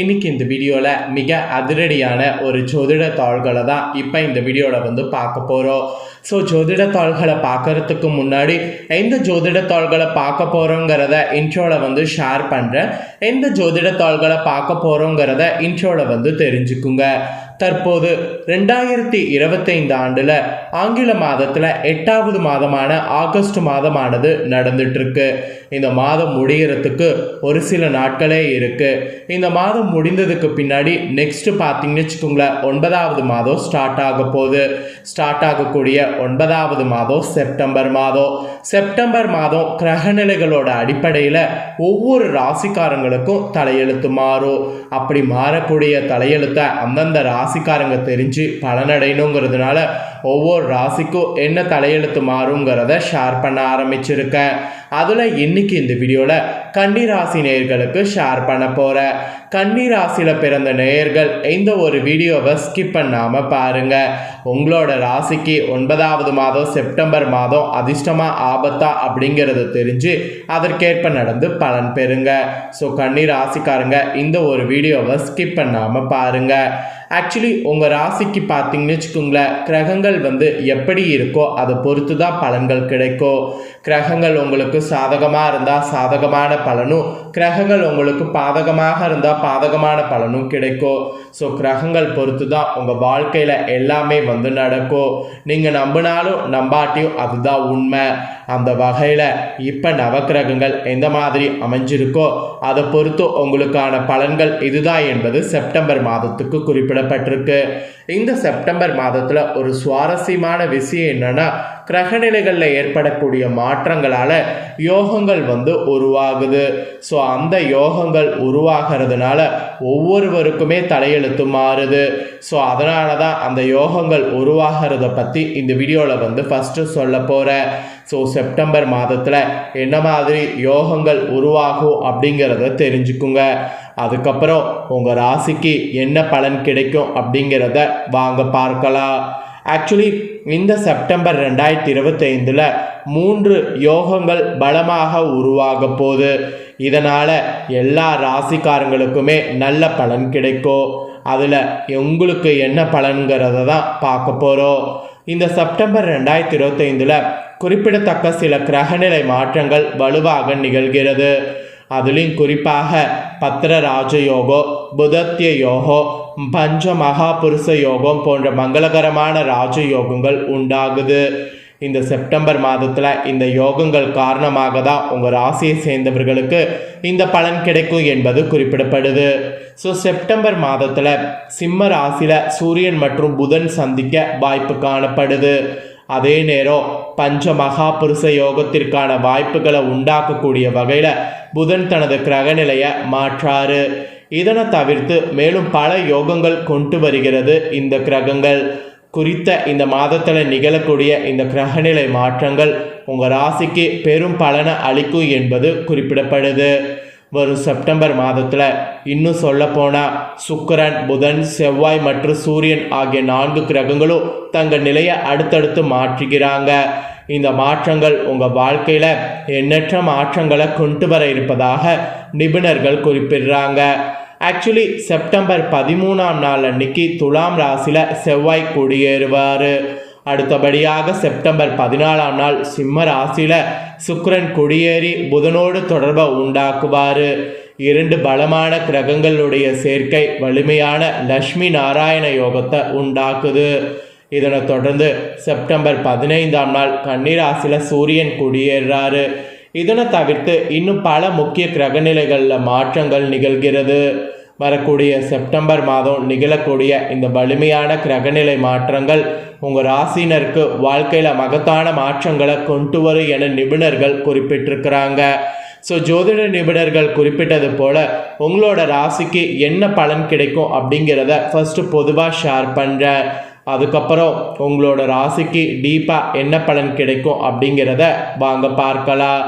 இன்னைக்கு இந்த வீடியோவில் மிக அதிரடியான ஒரு ஜோதிட தாள்களை தான் இப்போ இந்த வீடியோவில் வந்து பார்க்க போகிறோம் ஸோ ஜோதிட தாள்களை பார்க்கறதுக்கு முன்னாடி எந்த ஜோதிட தாள்களை பார்க்க போகிறோங்கிறத இன்ட்ரோவில் வந்து ஷேர் பண்ணுறேன் எந்த ஜோதிட தாள்களை பார்க்க போகிறோங்கிறத இன்ட்ரோவில் வந்து தெரிஞ்சுக்குங்க. தற்போது ரெண்டாயிரத்தி இருபத்தைந்து ஆண்டில் ஆங்கில மாதத்தில் எட்டாவது மாதமான ஆகஸ்ட் மாதமானது நடந்துட்டு இருக்கு இந்த மாதம் முடிகிறதுக்கு ஒரு சில நாட்களே இருக்கு. இந்த மாதம் முடிந்ததுக்கு பின்னாடி நெக்ஸ்ட் பார்த்தீங்கன்னு வச்சுக்கோங்களேன் ஒன்பதாவது மாதம் ஸ்டார்ட் ஆக போகுது. ஸ்டார்ட் ஆகக்கூடிய ஒன்பதாவது மாதம் செப்டம்பர் மாதம். செப்டம்பர் மாதம் கிரகநிலைகளோட அடிப்படையில் ஒவ்வொரு ராசிக்காரங்களுக்கும் தலையெழுத்து மாறும். அப்படி மாறக்கூடிய தலையெழுத்தை அந்தந்த ராசி ராசிக்காரங்க தெரிஞ்சு பலனடையணுங்கிறதுனால ஒவ்வொரு ராசிக்கும் என்ன தலையெழுத்து மாறுங்கிறத ஷேர் பண்ண ஆரம்பிச்சிருக்கேன் அதில் இன்னைக்கு இந்த வீடியோவில் கன்னி ராசி நேயர்களுக்கு ஷேர் பண்ண போகிறேன் கன்னி ராசியில் பிறந்த நேயர்கள் இந்த ஒரு வீடியோவை ஸ்கிப் பண்ணாமல் பாருங்கள் உங்களோட ராசிக்கு ஒன்பதாவது மாதம் செப்டம்பர் மாதம் அதிர்ஷ்டமாக ஆபத்தா அப்படிங்கிறத தெரிஞ்சு அதற்கேற்ப நடந்து பலன் பெறுங்க. ஸோ கன்னி ராசிக்காரங்க இந்த ஒரு வீடியோவை ஸ்கிப் பண்ணாமல் பாருங்கள் ஆக்சுவலி உங்கள் ராசிக்கு பார்த்தீங்கன்னு வச்சுக்கோங்களேன் கிரகங்கள் வந்து எப்படி இருக்கோ அதை பொறுத்து தான் பலன்கள் கிடைக்கும். கிரகங்கள் உங்களுக்கு சாதகமாக இருந்தால் சாதகமான பலனும் கிரகங்கள் உங்களுக்கு பாதகமாக இருந்தால் பாதகமான பலனும் கிடைக்கும் ஸோ கிரகங்கள் பொறுத்து தான் உங்கள் வாழ்க்கையில் எல்லாமே வந்து நடக்கும் நீங்கள் நம்பினாலும் நம்பாட்டியும் அதுதான் உண்மை. அந்த வகையில் இப்போ நவக்கிரகங்கள் எந்த மாதிரி அமைஞ்சிருக்கோ அதை பொறுத்து உங்களுக்கான பலன்கள் இதுதான் என்பது செப்டம்பர் மாதத்துக்கு குறிப்பிடப்பட்டிருக்கு. இந்த செப்டம்பர் மாதத்தில் ஒரு சுவாரஸ்யமான விஷயம் என்னன்னா கிரகநிலைகளில் ஏற்படக்கூடிய மாற்றங்களால் யோகங்கள் வந்து உருவாகுது. ஸோ அந்த யோகங்கள் உருவாகிறதுனால ஒவ்வொருவருக்குமே தலையெழுத்து மாறுது. ஸோ அதனால தான் அந்த யோகங்கள் உருவாகிறத பற்றி இந்த வீடியோவில் வந்து ஃபஸ்ட்டு சொல்ல போகிறேன் ஸோ செப்டம்பர் மாதத்தில் என்ன மாதிரி யோகங்கள் உருவாகும் அப்படிங்கிறத தெரிஞ்சுக்குங்க. அதுக்கப்புறம் உங்கள் ராசிக்கு என்ன பலன் கிடைக்கும் அப்படிங்கிறத வாங்க பார்க்கலாம். ஆக்சுவலி இந்த செப்டம்பர் ரெண்டாயிரத்தி இருபத்தைந்தில் மூன்று யோகங்கள் பலமாக உருவாக போகுது. இதனால் எல்லா ராசிக்காரங்களுக்குமே நல்ல பலன் கிடைக்கும் அதில் உங்களுக்கு என்ன பலன்கிறத தான் பார்க்க போகிறோம் இந்த செப்டம்பர் ரெண்டாயிரத்தி இருபத்தைந்தில் குறிப்பிடத்தக்க சில கிரகநிலை மாற்றங்கள் வலுவாக நிகழ்கிறது. அதுலேயும் குறிப்பாக பத்திர ராஜயோகம் புதத்திய யோகம் பஞ்ச மகாபுருஷ யோகம் போன்ற மங்களகரமான ராஜயோகங்கள் உண்டாகுது இந்த செப்டம்பர் மாதத்தில் இந்த யோகங்கள் காரணமாக தான் உங்கள் ராசியை சேர்ந்தவர்களுக்கு இந்த பலன் கிடைக்கும் என்பது குறிப்பிடப்படுது. ஸோ செப்டம்பர் மாதத்தில் சிம்ம ராசியில் சூரியன் மற்றும் புதன் சந்திக்க வாய்ப்பு காணப்படுது. அதே நேரம் பஞ்ச மகாபுருஷ யோகத்திற்கான வாய்ப்புகளை உண்டாக்கக்கூடிய வகையில் புதன் தனது கிரகநிலையை மாற்றாரு. இதனை தவிர்த்து மேலும் பல யோகங்கள் கொண்டு வருகிறது இந்த கிரகங்கள். குறித்த இந்த மாதத்தில் நிகழக்கூடிய இந்த கிரகநிலை மாற்றங்கள் உங்கள் ராசிக்கு பெரும் பலனை அளிக்கும் என்பது குறிப்பிடப்படுது. வரும் செப்டம்பர் மாதத்தில் இன்னும் சொல்லப்போனால் சுக்கரன் புதன் செவ்வாய் மற்றும் சூரியன் ஆகிய நான்கு கிரகங்களும் தங்கள் நிலையை அடுத்தடுத்து மாற்றுகிறாங்க. இந்த மாற்றங்கள் உங்கள் வாழ்க்கையில் எண்ணற்ற மாற்றங்களை கொண்டு வர இருப்பதாக நிபுணர்கள் குறிப்பிடுறாங்க. ஆக்சுவலி செப்டம்பர் பதிமூணாம் நாள் அன்னைக்கு துலாம் ராசியில் செவ்வாய் குடியேறுவார். அடுத்தபடியாக செப்டம்பர் பதினாலாம் நாள் சிம்ம ராசியில் சுக்கரன் குடியேறி புதனோடு தொடர்பை உண்டாக்குவார். இரண்டு பலமான கிரகங்களுடைய சேர்க்கை வலிமையான லக்ஷ்மி நாராயண யோகத்தை உண்டாக்குது. இதனை தொடர்ந்து செப்டம்பர் பதினைந்தாம் நாள் கன்னிராசியில் சூரியன் குடியேறாரு. இதனை தவிர்த்து இன்னும் பல முக்கிய கிரகநிலைகளில் மாற்றங்கள் நிகழ்கிறது. வரக்கூடிய செப்டம்பர் மாதம் நிகழக்கூடிய இந்த வலிமையான கிரகநிலை மாற்றங்கள் உங்கள் ராசினருக்கு வாழ்க்கையில் மகத்தான மாற்றங்களை கொண்டு வரும் என நிபுணர்கள் குறிப்பிட்டிருக்கிறாங்க. ஸோ ஜோதிட நிபுணர்கள் குறிப்பிட்டது போல் உங்களோட ராசிக்கு என்ன பலன் கிடைக்கும் அப்படிங்கிறத ஃபஸ்ட்டு பொதுவாக ஷேர் பண்ணுறேன் அதுக்கப்புறம் உங்களோட ராசிக்கு டீப்பாக என்ன பலன் கிடைக்கும் அப்படிங்கிறத வாங்க பார்க்கலாம்.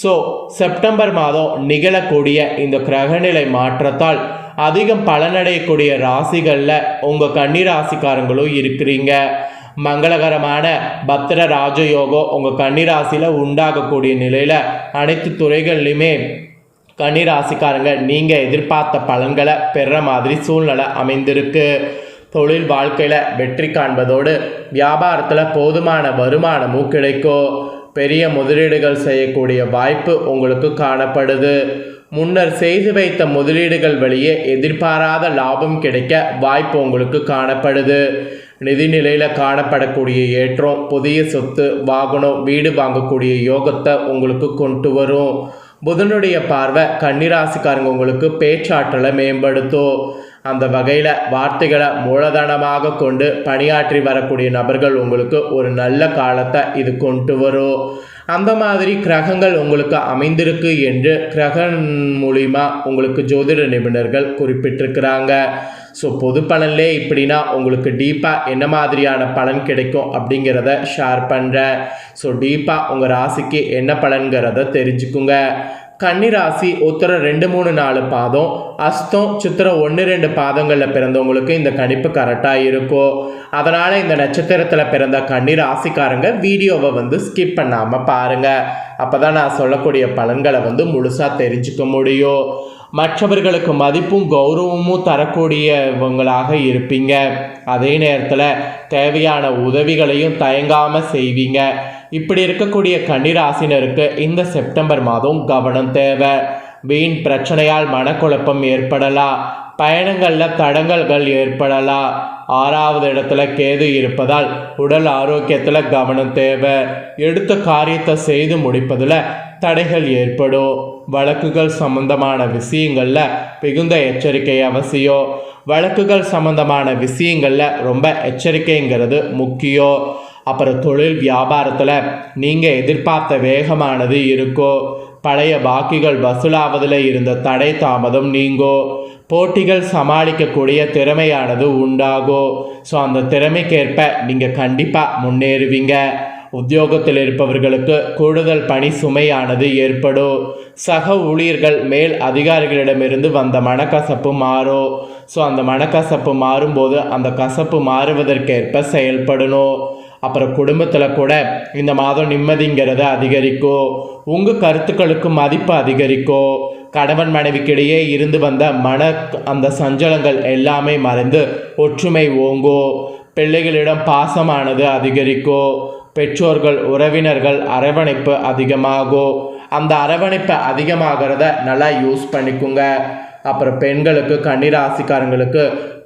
ஸோ செப்டம்பர் மாதம் நிகழக்கூடிய இந்த கிரகநிலை மாற்றத்தால் அதிகம் பலனடையக்கூடிய ராசிகளில் உங்கள் கன்னி ராசிக்காரங்களும் இருக்கிறீங்க. மங்களகரமான பத்திர ராஜயோகம் உங்கள் கன்னிராசியில் உண்டாகக்கூடிய நிலையில் அனைத்து துறைகள்லையுமே கன்னிராசிக்காரங்க நீங்கள் எதிர்பார்த்த பலன்களை பெற மாதிரி சூழ்நிலை அமைந்திருக்கு. தொழில் வாழ்க்கையில் வெற்றி காண்பதோடு வியாபாரத்தில் போதுமான வருமானமும் கிடைக்கும் பெரிய முதலீடுகள் செய்யக்கூடிய வாய்ப்பு உங்களுக்கு காணப்படுது. முன்னர் செய்து வைத்த முதலீடுகள் வழியே எதிர்பாராத லாபம் கிடைக்க வாய்ப்பு உங்களுக்கு காணப்படுது. நிதிநிலையில் காணப்படக்கூடிய ஏற்றம் புதிய சொத்து வாகனம் வீடு வாங்கக்கூடிய யோகத்தை உங்களுக்கு கொண்டு வரும். புதனுடைய பார்வை கன்னிராசிக்காரங்க உங்களுக்கு பேச்சாற்றலை மேம்படுத்தும். அந்த வகையில் வார்த்தைகளை மூலதனமாக கொண்டு பணியாற்றி வரக்கூடிய நபர்கள் உங்களுக்கு ஒரு நல்ல காலத்தை இது கொண்டு வரும். அந்த மாதிரி கிரகங்கள் உங்களுக்கு அமைந்திருக்கு என்று கிரகன் மூலிமா உங்களுக்கு ஜோதிட நிபுணர்கள் குறிப்பிட்டிருக்கிறாங்க. ஸோ பொது பலன்லே இப்படின்னா உங்களுக்கு டீப்பாக என்ன மாதிரியான பலன் கிடைக்கும் அப்படிங்கிறத ஷேர் பண்ணுறேன் ஸோ டீப்பாக உங்கள் ராசிக்கு என்ன பலன்கிறத தெரிஞ்சுக்குங்க. கன்னிராசி உத்தர ரெண்டு மூணு நாலு பாதம் அஸ்தம் சித்திரம் ஒன்று ரெண்டு பாதங்களில் பிறந்தவங்களுக்கு இந்த கணிப்பு கரெக்டாக இருக்கும் அதனால் இந்த நட்சத்திரத்தில் பிறந்த கன்னிராசிக்காரங்க வீடியோவை வந்து ஸ்கிப் பண்ணாமல் பாருங்கள் அப்போ தான் நான் சொல்லக்கூடிய பலன்களை வந்து முழுசாக தெரிஞ்சுக்க முடியும். மற்றவர்களுக்கு மதிப்பும் கௌரவமும் தரக்கூடியவங்களாக இருப்பீங்க. அதே நேரத்தில் தேவையான உதவிகளையும் தயங்காமல் செய்வீங்க. இப்படி இருக்கக்கூடிய கன்னிராசினருக்கு இந்த செப்டம்பர் மாதம் கவனம் தேவை. வீண் பிரச்சனையால் மனக்குழப்பம் ஏற்படலாம். பயணங்களில் தடங்கல்கள் ஏற்படலாம். ஆறாவது இடத்துல கேது இருப்பதால் உடல் ஆரோக்கியத்தில் கவனம் தேவை. எடுத்த காரியத்தை செய்து முடிப்பதில் தடைகள் ஏற்படும். வழக்குகள் சம்பந்தமான விஷயங்களில் மிகுந்த எச்சரிக்கை அவசியம். வழக்குகள் சம்பந்தமான விஷயங்களில் ரொம்ப எச்சரிக்கைங்கிறது முக்கியம். அப்புறம் தொழில் வியாபாரத்தில் நீங்கள் எதிர்பார்த்த வேகமானது இருக்கோ பழைய பாக்கிகள் வசூலாவதில் இருந்த தடை தாமதம் நீங்கோ போட்டிகள் சமாளிக்கக்கூடிய திறமையானது உண்டாகோ ஸோ அந்த திறமைக்கேற்ப நீங்கள் கண்டிப்பாக முன்னேறுவீங்க. உத்தியோகத்தில் இருப்பவர்களுக்கு கூடுதல் பணி சுமையானது ஏற்படும். சக ஊழியர்கள் மேல் அதிகாரிகளிடமிருந்து வந்த மனக்கசப்பு மாறும் ஸோ அந்த மனக்கசப்பு மாறும்போது அந்த கசப்பு மாறுவதற்கேற்ப செயல்படணும். அப்புறம் குடும்பத்தில் கூட இந்த மாதம் நிம்மதிங்கிறது அதிகரிக்கும் உங்கள் கருத்துக்களுக்கு மதிப்பு அதிகரிக்கும் கணவன் மனைவிக்கிடையே இருந்து வந்த மன அந்த சஞ்சலங்கள் எல்லாமே மறைந்து ஒற்றுமை ஓங்கும் பிள்ளைகளிடம் பாசமானது அதிகரிக்கும் பெற்றோர்கள் உறவினர்கள் அரவணைப்பு அதிகமாகும் அந்த அரவணைப்பு அதிகமாகிறத நல்லா யூஸ் பண்ணிக்கோங்க. அப்புறம் பெண்களுக்கு கன்னிராசிக்காரங்களுக்கு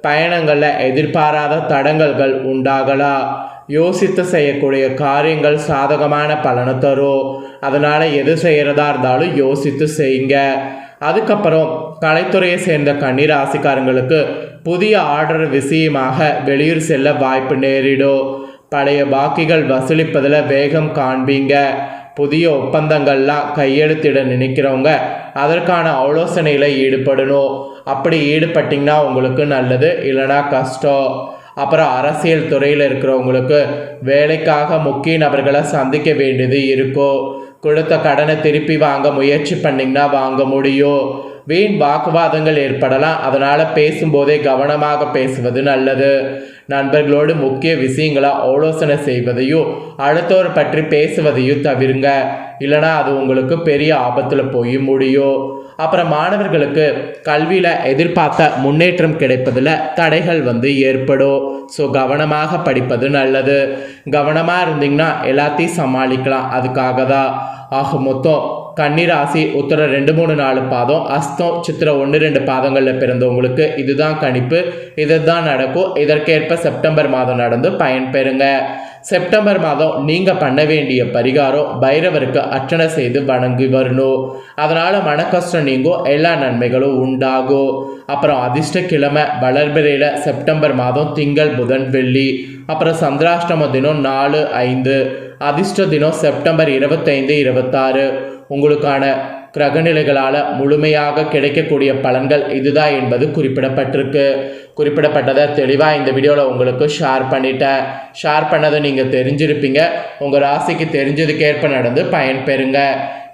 பயணங்களில் எதிர்பாராத தடங்கல்கள் உண்டாகலாம். யோசித்து செய்யக்கூடிய காரியங்கள் சாதகமான பலனை தரும். அதனால் எது செய்கிறதா இருந்தாலும் யோசித்து செய்யுங்க. அதுக்கப்புறம் கலைத்துறையை சேர்ந்த கன்னிராசிக்காரங்களுக்கு புதிய ஆர்டர் விஷயமாக வெளியூர் செல்ல வாய்ப்பு நேரிடும். பழைய பாக்கிகள் வசூலிப்பதில் வேகம் காண்பீங்க. புதிய ஒப்பந்தங்கள்லாம் கையெழுத்திட நினைக்கிறவங்க அதற்கான ஆலோசனையில் ஈடுபடணும். அப்படி ஈடுபட்டிங்கன்னா உங்களுக்கு நல்லது இல்லைனா கஷ்டம். அப்புறம் அரசியல் துறையில் இருக்கிறவங்களுக்கு வேலைக்காக முக்கிய நபர்களை சந்திக்க வேண்டியது இருக்கும். கொடுத்த கடனை திருப்பி வாங்க முயற்சி பண்ணிங்கன்னா வாங்க முடியும். வீண் வாக்குவாதங்கள் ஏற்படலாம். அதனால் பேசும்போதே கவனமாக பேசுவது நல்லது. நண்பர்களோடு முக்கிய விஷயங்களை ஆலோசனை செய்வதையும் அடுத்தவர் பற்றி பேசுவதையும் தவிருங்க. இல்லைனா அது உங்களுக்கு பெரிய ஆபத்தில் போய் முடியும் அப்புறம் மாணவர்களுக்கு கல்வியில் எதிர்பார்த்த முன்னேற்றம் கிடைப்பதில் தடைகள் வந்து ஏற்படும். ஸோ கவனமாக படிப்பது நல்லது. கவனமாக இருந்தீங்கன்னா எல்லாத்தையும் சமாளிக்கலாம். அதுக்காக தான் ஆக மொத்தம் கன்னிராசி உத்தர ரெண்டு மூணு நாலு பாதம் அஸ்தம் சித்திர ஒன்று ரெண்டு பாதங்களில் பிறந்தவங்களுக்கு இதுதான் கணிப்பு. இதுதான் நடக்கும். இதற்கேற்ப செப்டம்பர் மாதம் நடந்து பயன்பெறுங்க செப்டம்பர் மாதம் நீங்கள் பண்ண வேண்டிய பரிகாரம் பைரவருக்கு அர்ச்சனை செய்து வணங்கி வரணும். அதனால் மனக்கஷ்டம் நீங்கும் எல்லா நன்மைகளும் உண்டாகும். அப்புறம் அதிர்ஷ்ட கிழமை வளர்பிறையில் செப்டம்பர் மாதம் திங்கள் புதன் வெள்ளி. அப்புறம் சந்திராஷ்டம தினம் நாலு ஐந்து. அதிர்ஷ்ட தினம் செப்டம்பர் இருபத்தைந்து இருபத்தாறு. உங்களுக்கான கிரகநிலைகளால் முழுமையாக கிடைக்கக்கூடிய பலன்கள் இதுதான் என்பது குறிப்பிடப்பட்டிருக்கு. குறிப்பிடப்பட்டதை தெளிவாக இந்த வீடியோவில் உங்களுக்கு ஷேர் பண்ணிட்டேன். ஷேர் பண்ணதை நீங்கள் தெரிஞ்சிருப்பீங்க. உங்கள் ராசிக்கு தெரிஞ்சதுக்கேற்ப நடந்து பயன் பெறுங்க.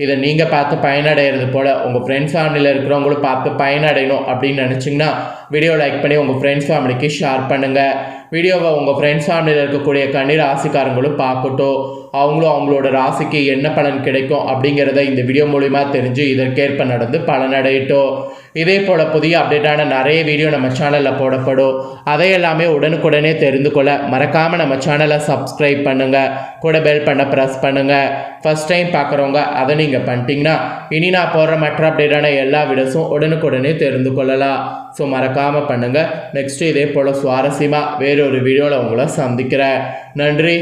இதை நீங்கள் பார்த்து பயனடைகிறது போல் உங்கள் ஃப்ரெண்ட்ஸ் ஃபேமிலியில் இருக்கிறவங்களும் பார்த்து பயனடையணும் அப்படின்னு நினச்சிங்கன்னா வீடியோ லைக் பண்ணி உங்கள் ஃப்ரெண்ட்ஸ் ஃபேமிலிக்கு ஷேர் பண்ணுங்கள் வீடியோவை உங்கள் ஃப்ரெண்ட்ஸ் ஃபேமிலியில் இருக்கக்கூடிய கண்ணீர் ராசிக்காரங்களும் பார்க்கட்டும். அவங்களும் அவங்களோட ராசிக்கு என்ன பலன் கிடைக்கும் அப்படிங்கிறத இந்த வீடியோ மூலிமா தெரிஞ்சு இதற்கேற்ப நடந்து பலனடையட்டும் இதே போல் புதிய அப்டேட்டான நிறைய வீடியோ நம்ம சேனலில் போடப்படும். அதை எல்லாமே உடனுக்குடனே தெரிந்து கொள்ள மறக்காமல் நம்ம சேனலை சப்ஸ்கிரைப் பண்ணுங்கள் கூட பெல் பண்ண ப்ரெஸ் பண்ணுங்கள் ஃபஸ்ட் டைம் பார்க்குறவங்க அதை நீங்கள் பண்ணிட்டீங்கன்னா இனி நான் போடுற மற்ற அப்டேட்டான எல்லா வீடியோஸும் உடனுக்குடனே தெரிந்து கொள்ளலாம். ஸோ மறக்காமல் பண்ணுங்கள் நெக்ஸ்ட்டு இதே போல் சுவாரஸ்யமாக வேறொரு வீடியோவில் உங்களை சந்திக்கிறேன். நன்றி.